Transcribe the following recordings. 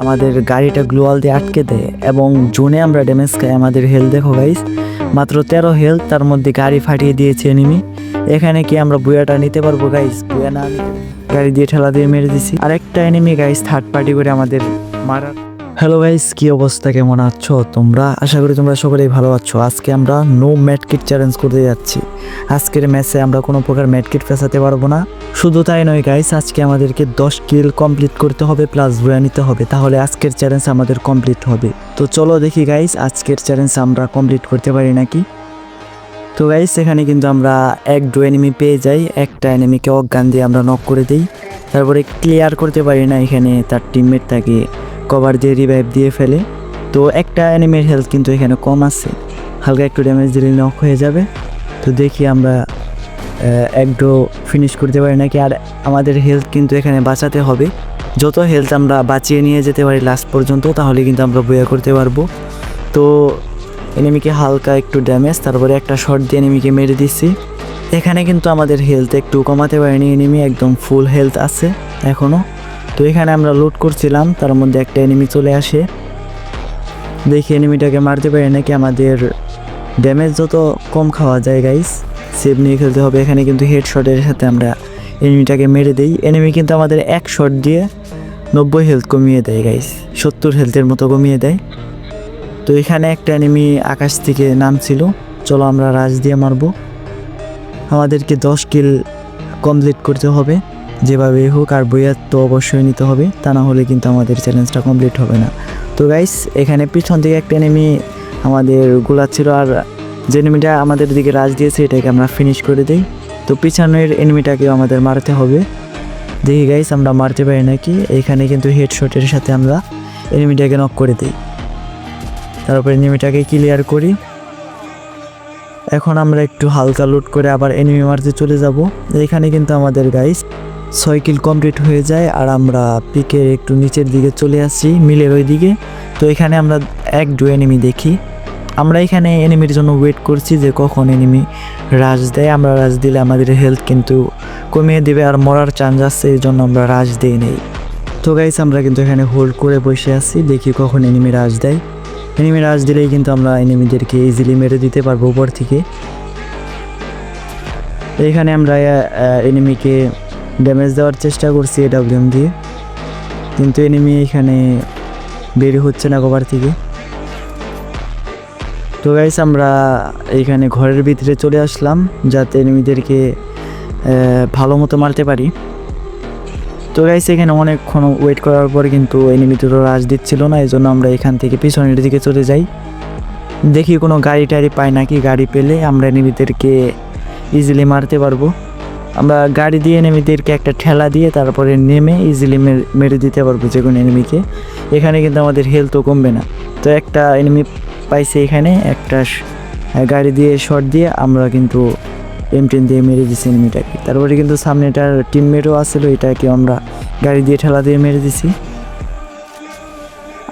আমাদের গাড়িটা গ্লোয়াল দিয়ে আটকে দেয় এবং জোনে আমরা ড্যামেজ খাই, আমাদের হেল দেখো গাইস মাত্র তেরো হেল তার মধ্যে গাড়ি ফাটিয়ে দিয়েছে এনিমি এখানে কি আমরা বুয়াটা নিতে পারব গাইস বুয়া না গাড়ি দিয়ে ঠেলা দিয়ে মেরে দিছি। আরেকটা এনিমি গাইস থার্ড পার্টি করে আমাদের মারার হ্যালো গাইস কি অবস্থা? কেমন আছো তোমরা? আশা করি তোমরা সকলেই ভালো আছো। আজকে আমরা নো ম্যাট কিট চ্যালেঞ্জ করতে যাচ্ছি। আজকের ম্যাচে আমরা কোনো প্রকার ম্যাট কিট ফেসাতে পারব না। শুধু তাই নয় গাইস আজকে আমাদেরকে দশ কিল কমপ্লিট করতে হবে প্লাস বয়া নিতে হবে। তাহলে আজকের চ্যালেঞ্জ আমাদের কমপ্লিট হবে। তো চলো দেখি গাইস আজকের চ্যালেঞ্জ আমরা কমপ্লিট করতে পারি নাকি? তো গাইস এখানে কিন্তু আমরা এক দু এনিমি পেয়ে যাই। একটা এনিমিকে অজ্ঞান দিয়ে আমরা নক করে দিই। তারপরে ক্লিয়ার করতে পারি না এখানে তার টিমমেট তাকে। কভার দিয়ে রিভাইভ দিয়ে ফেলে। তো একটা এনিমির হেলথ কিন্তু এখানে কম আছে। হালকা একটু ড্যামেজ দিলে নক হয়ে যাবে। তো দেখি আমরা আহ, এক ডো ফিনিশ করতে পারি নাকি। আর আমাদের হেলথ কিন্তু এখানে বাঁচাতে হবে। যত হেলথ আমরা বাঁচিয়ে নিয়ে যেতে পারি লাস্ট পর্যন্ত তাহলে কিন্তু আমরা বইয়া করতে পারব। তো এনিমিকে হালকা একটু ড্যামেজ তারপরে একটা শর্ট দিয়ে এনিমিকে মেরে দিচ্ছি। এখানে কিন্তু আমাদের হেলথ একটু কমাতে পারিনি। এনিমি একদম ফুল হেলথ আছে এখনও তো এখানে আমরা লুট করছিলাম, তার মধ্যে একটা এনিমি চলে আসে। দেখি এনিমিটাকে মারতে পারি নাকি আমাদের ড্যামেজ যত কম খাওয়া যায় গাইস সেভ নিয়ে খেলতে হবে। এখানে কিন্তু হেড শটের সাথে আমরা এনিমিটাকে মেরে দিই। এনিমি কিন্তু আমাদের এক শট দিয়ে নব্বই হেলথ কমিয়ে দেয় গাইস সত্তর হেলথের মতো কমিয়ে দেয়। তো এখানে একটা এনিমি আকাশ থেকে নামছিল। চলো আমরা রাজ দিয়ে মারবো। আমাদেরকে দশ কিল কমপ্লিট করতে হবে। যেভাবে হোক আর বইয়ার তো অবশ্যই নিতে হবে, তা না হলে কিন্তু আমাদের চ্যালেঞ্জটা কমপ্লিট হবে না। তো গাইস এখানে পিছন থেকে একটা এনিমি আমাদের গোলাচ্ছিল আর যে এনিমিটা আমাদের দিকে রাজ দিয়েছে, এটাকে আমরা ফিনিশ করে দিই। তো পিছনের এনিমিটাকেও আমাদের মারতে হবে। দেখি গাইস আমরা মারতে পারি নাকি? এখানে কিন্তু হেডশটের সাথে আমরা এনিমিটাকে নক করে দিই। তারপরে এনিমিটাকে ক্লিয়ার করি। এখন আমরা একটু হালকা লুট করে আবার এনিমি মারতে চলে যাব। এখানে কিন্তু আমাদের গাইস ছয় কিল কমপ্লিট হয়ে যায় আর আমরা পিকের একটু নিচের দিকে চলে আসছি মিলের ওই দিকে তো এখানে আমরা এক দু এনিমি দেখি। আমরা এখানে এনিমির জন্য ওয়েট করছি যে কখন এনিমি রাজ দেয়। আমরা রাজ দিলে আমাদের হেলথ কিন্তু কমিয়ে দেবে আর মরার চান্স আছে এই জন্য আমরা রাজ দিই নেই। তো গাইস আমরা কিন্তু এখানে হোল্ড করে বসে আছি, দেখি কখন এনিমি রাজ দেয়। এনিমি রাজ দিলেই কিন্তু আমরা এনিমিদেরকে ইজিলি মেরে দিতে পারব উপর থেকে। এখানে আমরা এনিমিকে ড্যামেজ দেওয়ার চেষ্টা করছি এ এডাব্লিউএম দিয়ে কিন্তু এনিমি এখানে বের হচ্ছে না কভার থেকে। তো গাইস আমরা এইখানে ঘরের ভিতরে চলে আসলাম যাতে এনিমিদেরকে ভালো মতো মারতে পারি। তো গাইস এখানে অনেকক্ষণ ওয়েট করার পর কিন্তু এনিমি দুটো রাজ দিচ্ছিল না, এই জন্য আমরা এখান থেকে পিছনের দিকে চলে যাই। দেখি কোনো গাড়ি টাড়ি পাই নাকি গাড়ি পেলে আমরা এনিমিদেরকে ইজিলি মারতে পারব। আমরা গাড়ি দিয়ে এনিমিদেরকে একটা ঠেলা দিয়ে তারপরে নেমে ইজিলি মেরে দিতে পারব যে কোনো এনিমিকে এখানে কিন্তু আমাদের হেলথও কমবে না। তো একটা এনিমি পাইছে এখানে, একটা গাড়ি দিয়ে শট দিয়ে আমরা কিন্তু এম টেন দিয়ে মেরে দিছি এনিমিটাকে তারপরে কিন্তু সামনে সামনেটার টিমমেটও আসছিল এটাকে আমরা গাড়ি দিয়ে ঠেলা দিয়ে মেরে দিছি।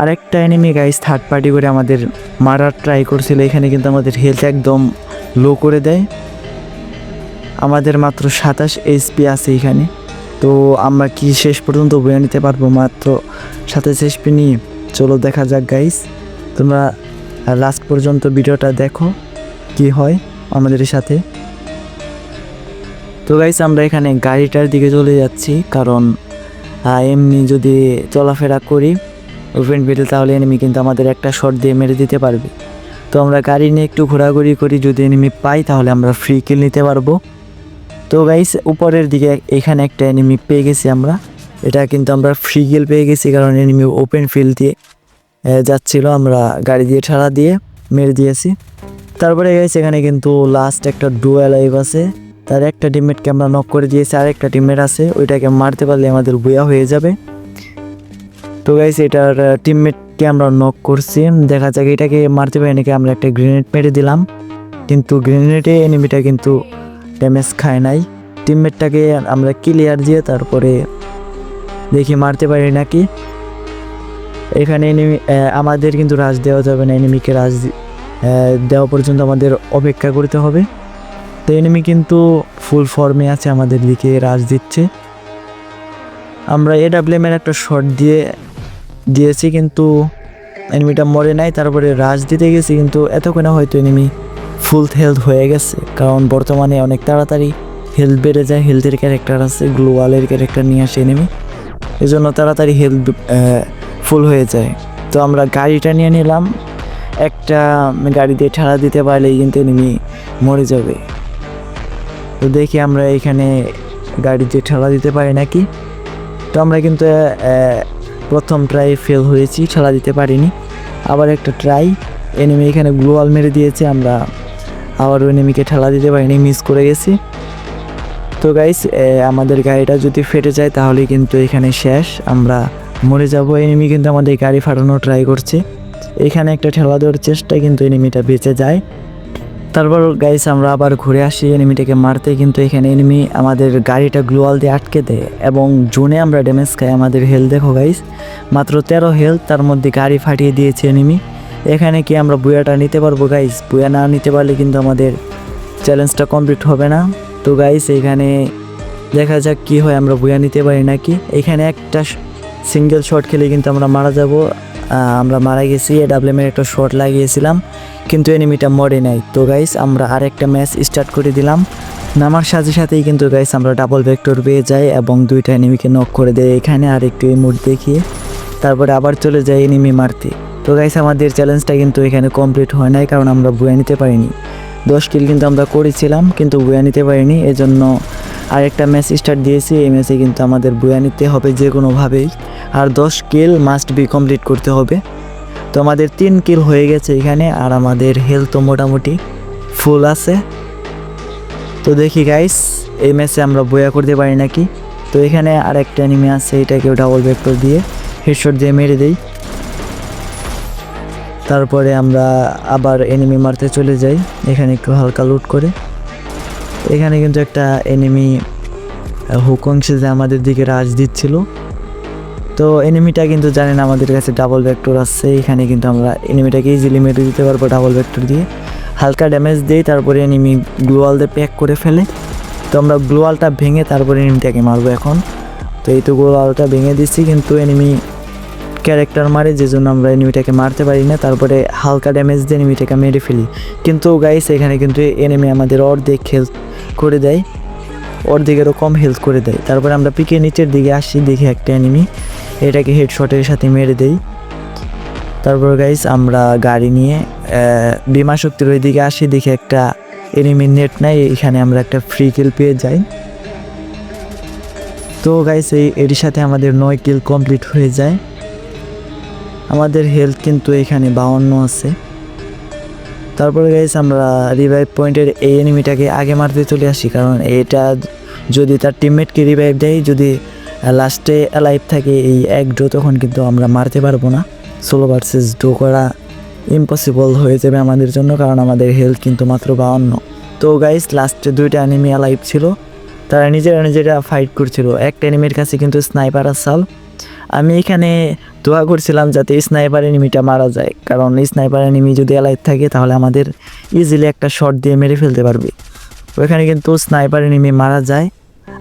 আরেকটা এনিমি গাইস থার্ড পার্টি করে আমাদের মারার ট্রাই করছিল, এখানে কিন্তু আমাদের হেলথ একদম লো করে দেয়। আমাদের মাত্র সাতাশ এইচপি আছে এখানে। তো আমরা কি শেষ পর্যন্ত বয়ে নিতে পারব মাত্র সাতাশ এইচপি নিয়ে? চলো দেখা যাক গাইস তোমরা লাস্ট পর্যন্ত ভিডিওটা দেখো, কি হয় আমাদের সাথে। তো গাইস আমরা এখানে গাড়িটার দিকে চলে যাচ্ছি, কারণ এমনি যদি চলাফেরা করি ওপেন ফিল্ড তাহলে এনিমি কিন্তু আমাদের একটা শট দিয়ে মেরে দিতে পারবে। তো আমরা গাড়ি নিয়ে একটু ঘোরাঘুরি করি, যদি এনিমি পাই তাহলে আমরা ফ্রি কিল নিতে পারব। তো গাইস, উপরের দিকে এখানে একটা এনিমি পেয়ে গেছি আমরা। এটা কিন্তু আমরা ফ্রি কিল পেয়ে গেছি কারণ এনিমি ওপেন ফিল্ড দিয়ে যাচ্ছিল। আমরা গাড়ি দিয়ে ঠাড়া দিয়ে মেরে দিয়েছি। তারপরে গাইস, এখানে কিন্তু লাস্ট একটা ডুয়েল লাইভ আছে। তার একটা টিমমেটকে আমরা নক করে দিয়েছি, আর একটা টিমমেট আছে। ওইটাকে মারতে পারলে আমাদের বইয়া হয়ে যাবে। তো গাইস, এটার টিমমেটকে আমরা নক করছি। দেখা যাক এটাকে মারতে পারি নাকি। আমরা একটা গ্রেনেড মেরে দিলাম। কিন্তু গ্রেনেডে এনিমিটা কিন্তু ড্যামেজ খায় নাই। টিমমেটটাকে আমরা ক্লিয়ার দিয়ে তারপরে দেখি মারতে পারি নাকি। এখানে এনিমি আমাদের কিন্তু রাজ দেওয়া যাবে না এনিমিকে রাজ দেওয়া পর্যন্ত আমাদের অপেক্ষা করতে হবে। তো এনিমি কিন্তু ফুল ফর্মে আছে, আমাদের দিকে রাজ দিচ্ছে। আমরা এ ডাব্লিউএমের একটা শট দিয়ে, দিয়েছি কিন্তু এনিমিটা মরে নাই, তারপরে রাজ দিতে গেছি কিন্তু এতক্ষণে হয়তো এনিমি ফুল হেলথ হয়ে গেছে। কারণ বর্তমানে অনেক তাড়াতাড়ি হেলথ বেড়ে যায় হেলথের ক্যারেক্টার আছে গ্লোয়ালের ক্যারেক্টার নিয়ে আসে এনিমি এই জন্য তাড়াতাড়ি হেলথ ফুল হয়ে যায়। তো আমরা গাড়িটা নিয়ে নিলাম। একটা গাড়ি দিয়ে ঠেলা দিতে পারলেই কিন্তু এনিমি মরে যাবে। তো দেখি আমরা এখানে গাড়ি দিয়ে ঠেলা দিতে পারি নাকি? তো আমরা কিন্তু প্রথম ট্রাই ফেল হয়েছি ঠেলা দিতে পারিনি। আবার একটা ট্রাই এনিমি এখানে গ্লোয়াল মেরে দিয়েছে, আমরা আবারও এনিমিকে ঠেলা দিতে পারিনি মিস করে গেছি। তো গাইস আমাদের গাড়িটা যদি ফেটে যায় তাহলে কিন্তু এখানে শেষ। আমরা মরে যাব। এনিমি কিন্তু আমাদের গাড়ি ফাটানো ট্রাই করছে। এখানে একটা ঠেলা দেওয়ার চেষ্টা কিন্তু এনিমিটা বেঁচে যায়। তারপর গাইস আমরা আবার ঘুরে আসি। এনিমিটাকে মারতে কিন্তু এখানে এনিমি আমাদের গাড়িটা গ্লোয়াল দিয়ে আটকে দেয় এবং জোনে আমরা ড্যামেজ খাই আমাদের হেলথ দেখো গাইস মাত্র তেরো হেলথ তার মধ্যে গাড়ি ফাটিয়ে দিয়েছে এনিমি এখানে কি আমরা বুয়াটা নিতে পারব গাইস বুয়া না নিতে পারলে কিন্তু আমাদের চ্যালেঞ্জটা কমপ্লিট হবে না। তো গাইস এখানে দেখা যাক কি হয়, আমরা বুয়া নিতে পারি নাকি? এখানে একটা সিঙ্গেল শট খেলে কিন্তু আমরা মারা যাব। আমরা মারা গেছি এডাব্লিউএমের একটা শট লাগিয়েছিলাম, কিন্তু এনিমিটা মরে নাই। তো গাইস আমরা আরেকটা ম্যাচ স্টার্ট করে দিলাম। নামার সাথে সাথেই কিন্তু গাইস আমরা ডাবল ভেক্টর পেয়ে যাই এবং দুইটা এনিমিকে নক করে দেয় এখানে। আর একটু ইমোট দেখিয়ে তারপরে আবার চলে যাই এনিমি মারতে। তো গাইস আমাদের চ্যালেঞ্জটা কিন্তু এখানে কমপ্লিট হয় নাই, কারণ আমরা বুয়া নিতে পারিনি। দশ কিল কিন্তু আমরা করেছিলাম, কিন্তু বুয়া নিতে পারিনি। এজন্য আরেকটা ম্যাচ স্টার্ট দিয়েছি, এই ম্যাচে কিন্তু আমাদের বুয়া নিতে হবে যে কোনোভাবেই আর দশ কিল মাস্ট বি কমপ্লিট করতে হবে। তো আমাদের তিন কিল হয়ে গেছে এখানে, আর আমাদের হেলথ মোটামুটি ফুল আছে। তো দেখি গাইস এই ম্যাচে আমরা বয়া করতে পারি নাকি? তো এখানে আরেকটা অ্যানিমে আছে এটাকেও ডাবল ভেক্টর দিয়ে হেডশট দিয়ে মেরে দেই। তারপরে আমরা আবার এনিমি মারতে চলে যাই। এখানে একটু হালকা লুট করে। এখানে কিন্তু একটা এনিমি হুক অংশে যে আমাদের দিকে রাজ দিচ্ছিল। তো এনিমিটা কিন্তু জানেন আমাদের কাছে ডাবল ভেক্টর আছে। এখানে কিন্তু আমরা এনিমিটাকে ইজিলি মেরে দিতে পারব ডাবল ভেক্টর দিয়ে। হালকা ড্যামেজ দিই, তারপরে এনিমি গ্লোয়াল দিয়ে প্যাক করে ফেলে। তো আমরা গ্লোয়ালটা ভেঙে তারপরে এনিমিটাকে মারবো এখন। তো এই তো গ্লোয়ালটা ভেঙে দিচ্ছি, কিন্তু এনিমি ক্যারেক্টার মারে, যে জন্য আমরা এনিমিটাকে মারতে পারি না, তারপরে হালকা ড্যামেজ দিয়ে এনিমিটাকে মেরে ফেলি। কিন্তু গাইস এখানে কিন্তু এনিমি আমাদের অর্ধেক হেলথ করে দেয়, অর্ধেকেরও কম হেলথ করে দেয়। তারপরে আমরা পিকে নিচের দিকে আসি, দেখি একটা এনিমি এটাকে হেডশটের সাথে মেরে দেই। তারপর গাইস আমরা গাড়ি নিয়ে বিমা শক্তির ওই দিকে আসি, দেখি একটা এনিমি নেট নাই, এখানে আমরা একটা ফ্রি কিল পেয়ে যাই। তো গাইস এই এর সাথে আমাদের নয় কিল কমপ্লিট হয়ে যায়। আমাদের হেলথ কিন্তু এখানে বাউন্ন আছে। তারপরে গাইস আমরা রিভাইভ পয়েন্টের এই এনিমিটাকে আগে মারতে চলে আসি, কারণ এটা যদি তার টিমমেটকে রিভাইভ দেয়, যদি লাস্টে লাইভ থাকে এই এক ডো তখন কিন্তু আমরা মারতে পারব না। সোলো ভার্সেস ডো করা ইম্পসিবল হয়ে যাবে আমাদের জন্য, কারণ আমাদের হেলথ কিন্তু মাত্র বাউন্ন। তো গাইস লাস্টে দুইটা অ্যানিমি লাইভ ছিল। তারা নিজেরা নিজেরা ফাইট করছিল। একটা এনিমির কাছে কিন্তু স্নাইপার আসাল আমি এখানে দোয়া করছিলাম যাতে স্নাইপার এনিমিটা মারা যায়। কারণ স্নাইপার এনিমি যদি অ্যালাইভ থাকে, তাহলে আমাদের ইজিলি একটা শট দিয়ে মেরে ফেলতে পারবে। ওইখানে কিন্তু স্নাইপার এনিমি মারা যায়।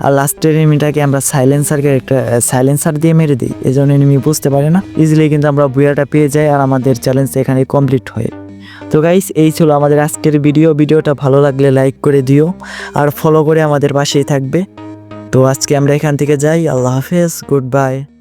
আর লাস্টের এনিমিটাকে আমরা সাইলেন্সারকে একটা সাইলেন্সার দিয়ে মেরে দিই। এই জন্য এনিমি বুঝতে পারে না। ইজিলি কিন্তু আমরা বুয়াটা পেয়ে যাই আর আমাদের চ্যালেঞ্জ এখানে কমপ্লিট হয়। তো গাইস এই ছিল আমাদের আজকের ভিডিও ভিডিওটা ভালো লাগলে লাইক করে দিও। আর ফলো করে আমাদের পাশেই থাকবে। তো আজকে আমরা এখান থেকে যাই। আল্লাহ হাফেজ। Good bye